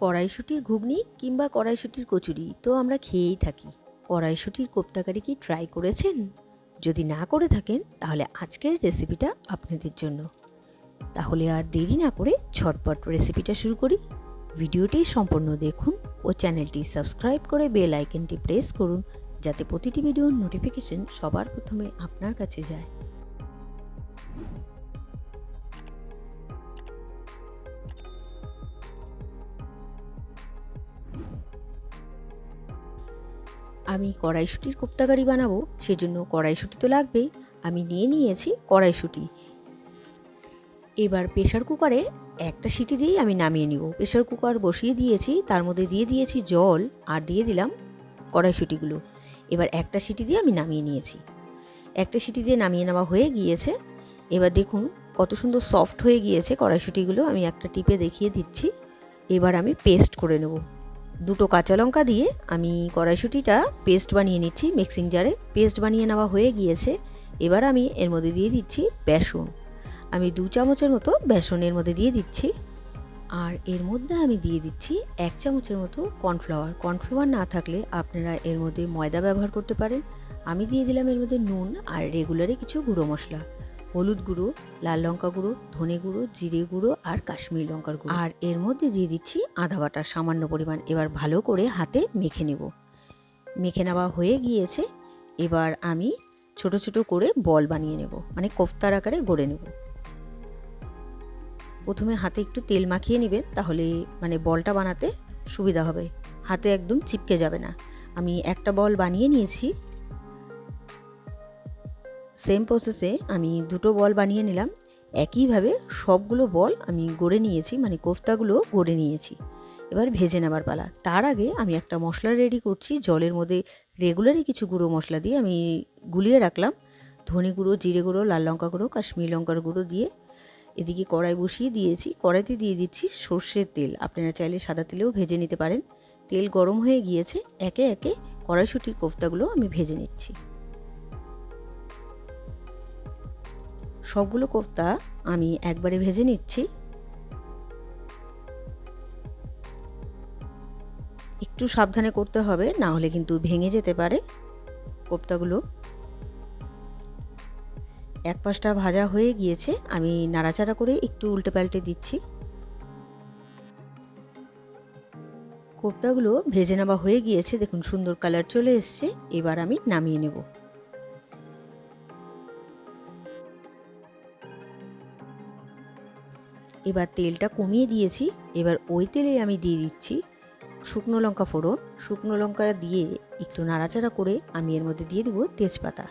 কড়াইশুটির ঘুগনি কিংবা কড়াইশুটির কচুরি তো আমরা খেয়েই থাকি। কড়াইশুটির কোপ্তাকারি কি ট্রাই করেছেন? যদি না করে থাকেন, তাহলে আজকের রেসিপিটা আপনাদের জন্য। তাহলে আর দেরি না করে ঝটপট রেসিপিটা শুরু করি। ভিডিওটি সম্পূর্ণ দেখুন ও চ্যানেলটি সাবস্ক্রাইব করে বেল আইকনটি প্রেস করুন, যাতে প্রতিটি ভিডিওর নোটিফিকেশন সবার প্রথমে আপনার কাছে যায়। আমি কড়াইশুটির কোপ্তাকারি বানাবো, সেজন্য কড়াইশুটি তো লাগবেই। আমি নিয়ে নিয়েছি কড়াইশুটি। এবার প্রেশার কুকারে একটা সিটি দিয়েই আমি নামিয়ে নিব। প্রেশার কুকার বসিয়ে দিয়েছি, তার মধ্যে দিয়ে দিয়েছি জল আর দিয়ে দিলাম কড়াইশুটিগুলো। এবার একটা সিটি দিয়ে আমি নামিয়ে নিয়েছি। একটা সিটি দিয়ে নামিয়ে নেওয়া হয়ে গিয়েছে। এবার দেখুন কত সুন্দর সফট হয়ে গিয়েছে কড়াইশুটিগুলো। আমি একটা টিপে দেখিয়ে দিচ্ছি। এবার আমি পেস্ট করে নেব। দুটো কাঁচা লঙ্কা দিয়ে আমি কড়াইশুটিটা পেস্ট বানিয়ে নিচ্ছি মিক্সিং জারে। পেস্ট বানিয়ে নেওয়া হয়ে গিয়েছে। এবার আমি এর মধ্যে দিয়ে দিচ্ছি বেসন। আমি দু চামচের মতো বেসন এর মধ্যে দিয়ে দিচ্ছি। আর এর মধ্যে আমি দিয়ে দিচ্ছি এক চামচের মতো কর্নফ্লাওয়ার। কর্নফ্লাওয়ার না থাকলে আপনারা এর মধ্যে ময়দা ব্যবহার করতে পারেন। আমি দিয়ে দিলাম এর মধ্যে নুন আর রেগুলারে কিছু গুঁড়ো মশলা। হলুদ গুঁড়ো, লাল লঙ্কা গুঁড়ো, ধনে গুঁড়ো, জিরে গুঁড়ো আর কাশ্মীর লঙ্কার গুঁড়ো। আর এর মধ্যে দিয়ে দিচ্ছি আদা বাটার সামান্য পরিমাণ। এবার ভালো করে হাতে মেখে নেব। মেখে নেওয়া হয়ে গিয়েছে। এবার আমি ছোট ছোট করে বল বানিয়ে নেব। মানে কোফতার আকারে গড়ে নেব। প্রথমে হাতে একটু তেল মাখিয়ে নেবেন, তাহলে মানে বলটা বানাতে সুবিধা হবে। হাতে একদম চিপকে যাবে না। আমি একটা বল বানিয়ে নিয়েছি। সেম প্রসেসে আমি দুটো বল বানিয়ে নিলাম। একইভাবে সবগুলো বল আমি গড়ে নিয়েছি মানে কোফতাগুলো গড়ে নিয়েছি। এবার ভেজে নেবার পালা। তার আগে আমি একটা মশলা রেডি করছি। জলের মধ্যে রেগুলারই কিছু গুঁড়ো মশলা দিয়ে আমি গুলিয়ে রাখলাম। ধনে গুঁড়ো, জিরে গুঁড়ো, লাল লঙ্কা গুঁড়ো, কাশ্মীর লঙ্কার গুঁড়ো দিয়ে এদিকে কড়াই বসিয়ে দিয়েছি। কড়াইতে দিয়ে দিচ্ছি সর্ষের তেল। আপনারা চাইলে সাদা তেলেও ভেজে নিতে পারেন। তেল গরম হয়ে গিয়েছে। একে একে কড়াইশুটির কোফতাগুলো আমি ভেজে নিচ্ছি। সবগুলো কোফতা আমি একবারে ভেজে নিচ্ছি। একটু সাবধানে করতে হবে, না হলে কিন্তু ভেঙে যেতে পারে কোফতাগুলো। এক পাশটা ভাজা হয়ে গিয়েছে, আমি নাড়াচাড়া করে একটু উল্টে পাল্টে দিচ্ছি। কোপ্তাগুলো ভেজে নেওয়া হয়ে গিয়েছে, দেখুন সুন্দর কালার চলে এসছে, এবার আমি নামিয়ে নেব। এবার তেলটা কমিয়ে দিয়েছি, এবার ওই তেলে আমি দিয়ে দিচ্ছি শুকনো লঙ্কা ফোড়ন। শুকনো লঙ্কা দিয়ে একটু নাড়াচাড়া করে আমি এর মধ্যে দিয়ে দেবো তেজপাতা।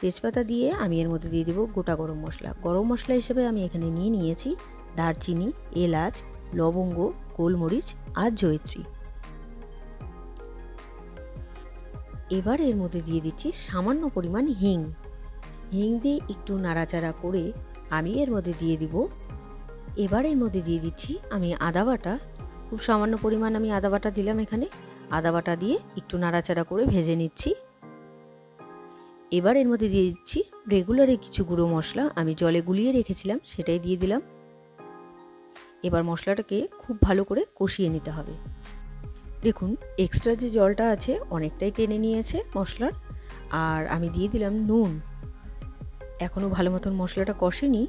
তেজপাতা দিয়ে আমি এর মধ্যে দিয়ে দেবো গোটা গরম মশলা। গরম মশলা হিসেবে আমি এখানে নিয়ে নিয়েছি দারচিনি, এলাচ, লবঙ্গ, গোলমরিচ আর জয়ত্রী। এবার এর মধ্যে দিয়ে দিচ্ছি সামান্য পরিমাণ হিং। হিং দিয়ে একটু নাড়াচাড়া করে আমি এর মধ্যে দিয়ে দিব এবার এর মধ্যে দিয়ে দিচ্ছি আমি আদা বাটা। খুব সামান্য পরিমাণ আমি আদা বাটা দিলাম এখানে। আদা বাটা দিয়ে একটু নাড়াচাড়া করে ভেজে নিচ্ছি। এবার এর মধ্যে দিয়ে দিচ্ছি রেগুলারে কিছু গুঁড়ো মশলা। আমি জলে গুলিয়ে রেখেছিলাম, সেটাই দিয়ে দিলাম। এবার মশলাটাকে খুব ভালো করে কষিয়ে নিতে হবে। দেখুন এক্সট্রা যে জলটা আছে অনেকটাই টেনে নিয়েছে মশলার। আর আমি দিয়ে দিলাম নুন। এখনও ভালো মতন মশলাটা কষেনি।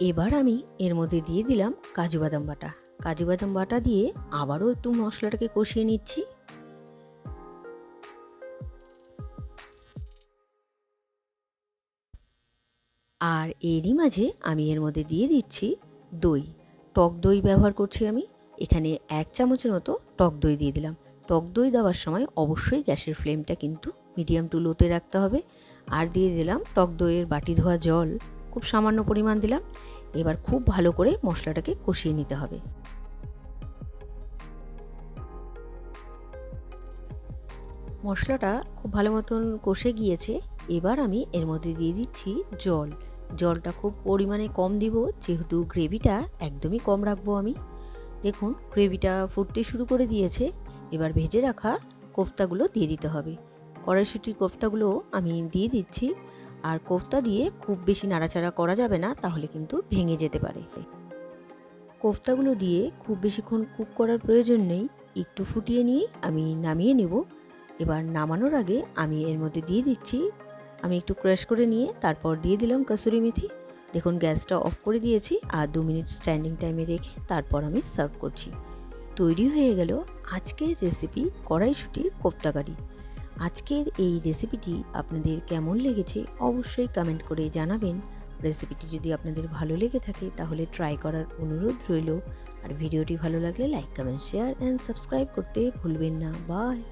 এবার আমি এর মধ্যে দিয়ে দিলাম কাজু বাদাম বাটা। কাজু বাদাম বাটা দিয়ে আবারও একটু মশলাটাকে কষিয়ে নিচ্ছি। আর এরই মাঝে আমি এর মধ্যে দিয়ে দিচ্ছি দই। টক দই ব্যবহার করছি আমি। এখানে এক চামচের মতো টক দই দিয়ে দিলাম। টক দই দেওয়ার সময় অবশ্যই গ্যাসের ফ্লেমটা কিন্তু মিডিয়াম টু লোতে রাখতে হবে। আর দিয়ে দিলাম টক দইয়ের বাটি ধোয়া জল। খুব সামান্য পরিমাণ দিলাম। এবার খুব ভালো করে মশলাটাকে কষিয়ে নিতে হবে। মশলাটা খুব ভালো মতন কষে গিয়েছে। এবার আমি এর মধ্যে দিয়ে দিচ্ছি জল। জলটা খুব পরিমাণে কম দিব, যেহেতু গ্রেভিটা একদমই কম রাখব আমি। দেখুন, গ্রেভিটা ফুটতে শুরু করে দিয়েছে। এবার ভেজে রাখা কোফতাগুলো দিয়ে দিতে হবে। কড়াইশুটির কোফতাগুলো আমি দিয়ে দিচ্ছি। আর কোফতা দিয়ে খুব বেশি নাড়াচাড়া করা যাবে না, তাহলে কিন্তু ভেঙে যেতে পারে। কোফতাগুলো দিয়ে খুব বেশিক্ষণ কুক করার প্রয়োজন নেই। একটু ফুটিয়ে নিয়ে আমি নামিয়ে নেব। এবার নামানোর আগে আমি এর মধ্যে দিয়ে দিচ্ছি। আমি একটু ক্রাশ করে নিয়ে তারপর দিয়ে দিলাম কাসুরি মেথি। দেখুন, গ্যাসটা অফ করে দিয়েছি আর দু মিনিট স্ট্যান্ডিং টাইমে রেখে তারপর আমি সার্ভ করছি। তৈরি হয়ে গেল আজকের রেসিপি কড়াইশুটির কোপ্তাকারি আজকের এই রেসিপিটি আপনাদের কেমন লেগেছে অবশ্যই কমেন্ট করে জানাবেন। রেসিপিটি যদি আপনাদের ভালো লেগে থাকে তাহলে ট্রাই করার অনুরোধ রইল। আর ভিডিওটি ভালো লাগলে like comment share and subscribe করতে ভুলবেন না। বাই